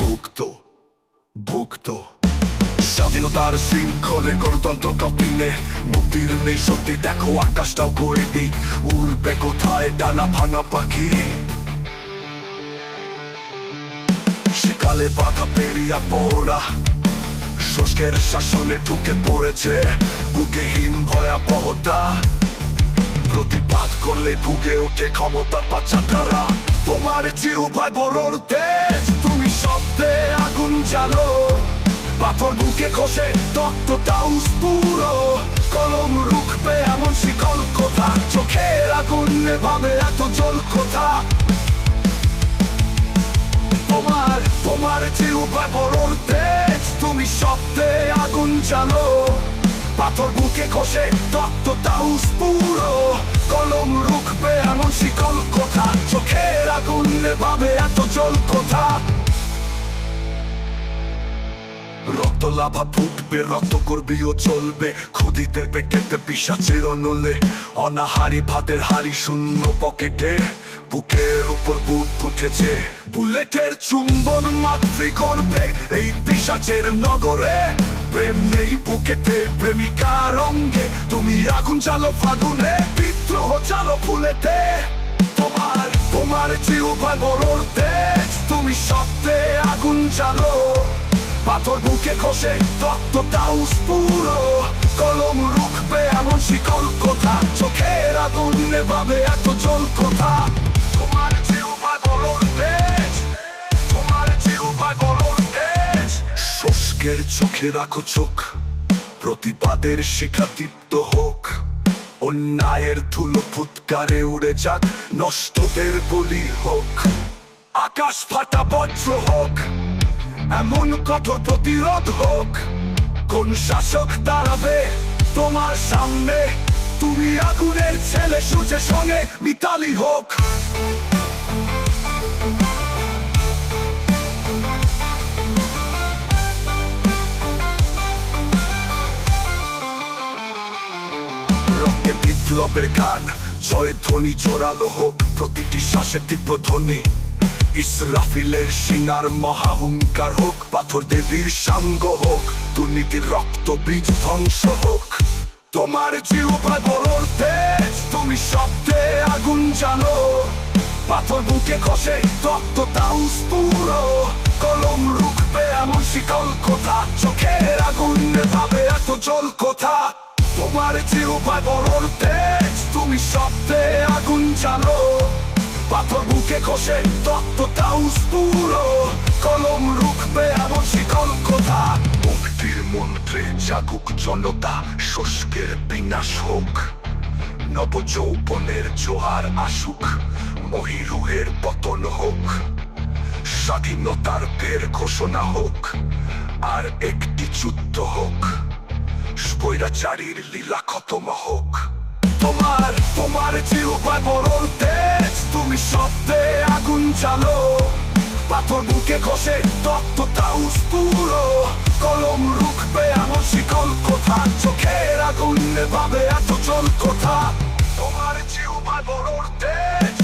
মুক্ত মুক্ত স্বাধীনতার শৃঙ্খলে গণতন্ত্র কাপিনে মুক্তির নেই সত্যি দেখো আকাশটাও করে দি উড়বে কোথায় ডানা ভাঙা পাখি সকালে বাধা পেরিয়া পড়া শুষ্কের শাসনে ঢুকে পড়েছে বুকে হীন ভয়াবহতা প্রতিবাদ করলে ভুগে ওঠে ক্ষমতা বাচ্চাটারা তোমার জিহ্বায় বড়র তেজ, তুমি শব্দে আগুন জ্বালো। পাথর বুকে খসে তক্ত তাউস পুরো কলম রুখবে এমন শিকল কথা? চোখের আগুন নেভাবে এত জল কোথা? তোমার তোমার জিহ্বায় বড়র তেজ, তুমি শব্দে আগুন জ্বালো। পাথর বুকে খসে তক্ত তাউস পুরো। কলম রুখবে এমন শিকল কোথা? চোখের আগুন নেভাবে এত জল কোথা? অনাহারি ভাতের হাড়ি শূন্য পকেটে। বুকের উপর বুক উঠেছে বুলেটের চুম্বন মাতৃ করবে নগরে। প্রেম নেই বুকেতে প্রেমিকার অঙ্গে। তুমি আগুন চালো, ফাগুনে বিদ্রোহ চালো ফুলেতে। তোমার তোমার জিহ্বায় বড়র তেজ তুমি শব্দে আগুন চালো। পাথর বুকে খসে, রক্ত তাউস পুরো। কলম রুখবে এমন শিকল কথা? চোখের আগুন নেভাবে এত জল কোথা? শুষ্কের চোখে রাখো চোখ। প্রতিবাদের শিখাদীপ্ত হোক। অন্যায়ের ধুলো ফুৎকারে উড়ে যাক, নষ্টদের বলি হোক। আকাশ ফাটা বজ্র হোক, এমন কঠোর প্রতিরোধ হোক। কোন শাসক দাঁড়াবে তোমার সামনে? তুমি আগুনের ছেলে, সূর্যের সঙ্গে মিতালি হোক। বিপ্লবের গান। জয় ধ্বনি, জোরালো হোক প্রতিটি শ্বাসে তীব্র ধ্বনি। ইসরাফিলের সিনার মহাহুঙ্কার হোক, পাথর দেবীর সাঙ্গ হোক, দুর্নীতির রক্ত বীজ ধ্বংস হোক। তোমার জিহ্বায় বড়র তেজ, তুমি শব্দে আগুন জানো পাথর বুকে খসে, রক্ত তাউস পুরো কলম রুখবে এমন শিকল কোথা? চোখের আগুন নেভাবে এত জল কোথা? তোমার জিহ্বায় বড়র তেজ তুমি শব্দে আগুন জানো পাথর বুকে খসে রক্ত তাউস পুরো কলম রুখবে এমন শিকল কোথা মুক্তির মন্ত্রে জাগুক জনতা শুষ্কের বিনাশ হোক নব যৌবনের জোয়ার আসুক মহিরুহের পতন হোক স্বাধীনতার ফের ঘোষণা হোক আর একটি যুদ্ধ হোক স্বৈরাচারীর লীলা খতম হোক তোমার তোমার চিরুপায় বরল তেজ তুমি শব্দে আগুন চালো পাথর বুকে ঘষে তত্ত্বতা উস্পুরো কলম রুখবে আমার শিকল কথা চোখের আগুন পাবে এত জল কথা তোমার চিরুপায় বরল তেজ